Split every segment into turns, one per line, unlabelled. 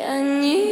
And you?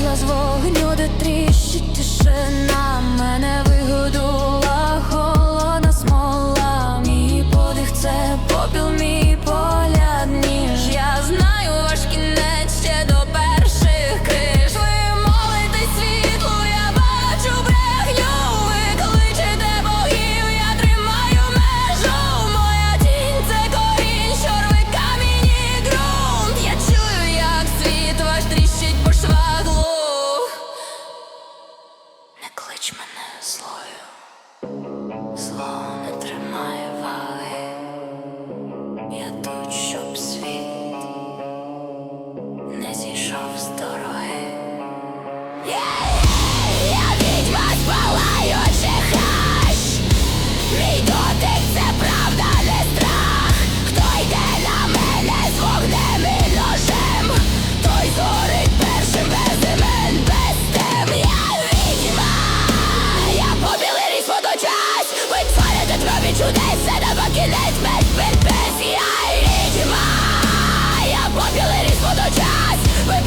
Весна з вогню, де тріщить тишина мене. Клич мене злою, зло не тримає ваги, я тут, щоб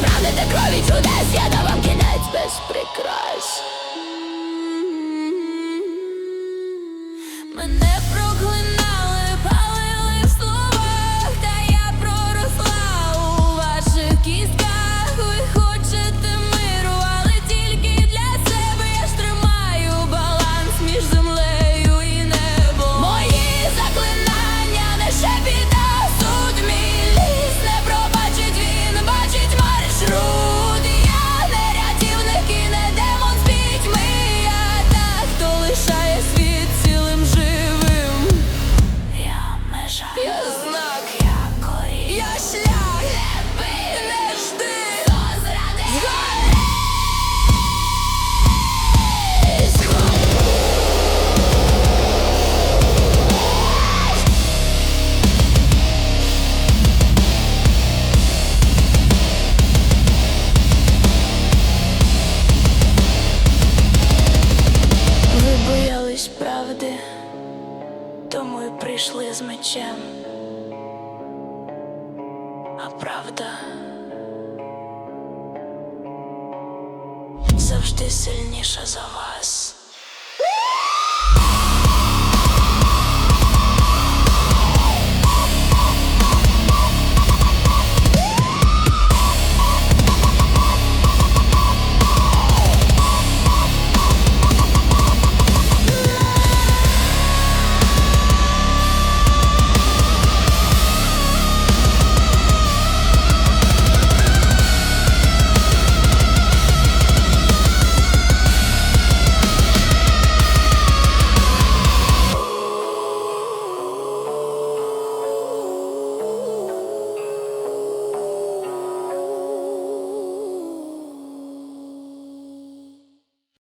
правди та крові чудес, я давав кінець без прикрас. прийшли з мечем, а правда завжди сильніша за вас.